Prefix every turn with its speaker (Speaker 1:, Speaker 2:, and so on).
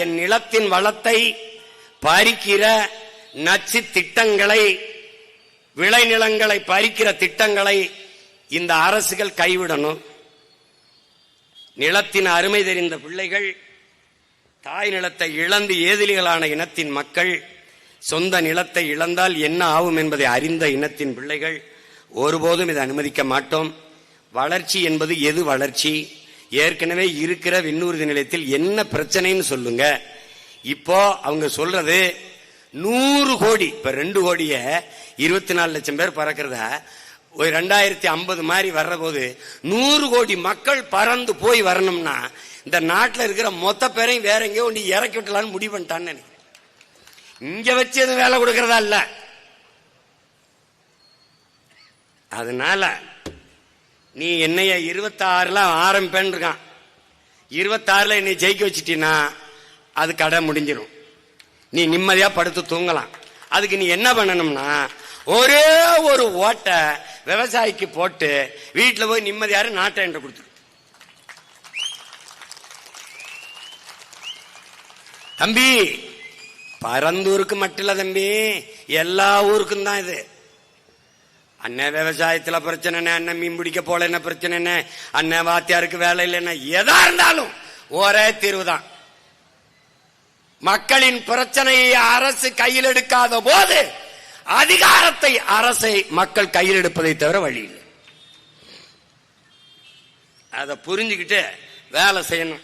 Speaker 1: என் நிலத்தின் வளத்தை பறிக்கிற நச்சு திட்டங்களை விளைநிலங்களை பறிக்கிற திட்டங்களை இந்த அரசுகள் கைவிடணும். நிலத்தின் அருமை தெரிந்த பிள்ளைகள் தாய் நிலத்தை இழந்து ஏதிலிகளான இனத்தின் மக்கள் சொந்த நிலத்தை இழந்தால் என்ன ஆகும் என்பதை அறிந்த இனத்தின் பிள்ளைகள் ஒருபோதும் இதை அனுமதிக்க மாட்டோம். வளர்ச்சி என்பது எது வளர்ச்சி? ஏற்கனவே இருக்கிற விண்ணூர்தி நிலையத்தில் என்ன பிரச்சனைன்னு சொல்லுங்க. இப்போ அவங்க சொல்றது நூறு கோடி இப்ப ரெண்டு கோடிய இருபத்தி நாலு லட்சம் பேர் பறக்கிறத ஒரு ரெண்டாயிரத்தி ஐம்பது மாதிரி வர்ற போது நூறு கோடி மக்கள் பறந்து போய் வரணும்னா இந்த நாட்டில் இருக்கிற மொத்த பேரையும் வேற எங்கேயோ ஒன்று இறக்கி விட்டலான்னு முடிவு பண்ணிட்டான்னு இங்க வச்சு எதுவும் வேலை கொடுக்கறதா இல்ல. அதனால நீ என்னைய இருபத்தாறுல ஆரம்பிப்பேன் இருக்கான் இருபத்தாறுல என்னை ஜெயிக்க வச்சிட்டீன்னா அது கடை முடிஞ்சிடும் நீ நிம்மதியா படுத்து தூங்கலாம். அதுக்கு நீ என்ன பண்ணணும்னா ஒரே ஒரு ஓட்டை விவசாயிக்கு போட்டு வீட்டில் போய் நிம்மதியாரு நாட்டை என்று கொடுத்துரு. தம்பி பரந்தூருக்கு மட்டும் இல்ல தம்பி எல்லா ஊருக்கும் தான் இது. அண்ணன் விவசாயத்துல பிரச்சனை என்ன? அண்ணன் மீன் பிடிக்க போல என்ன பிரச்சனை என்ன? அண்ணன் வாத்தியாருக்கு வேலை இல்லைன்னா எதா இருந்தாலும் ஒரே தீர்வு தான். மக்களின் பிரச்சனையை அரசு கையில் எடுக்காத போது அதிகாரத்தை அரசை மக்கள் கையில் எடுப்பதை தவிர வழி இல்லை. அதை புரிஞ்சுக்கிட்டு வேலை செய்யணும்.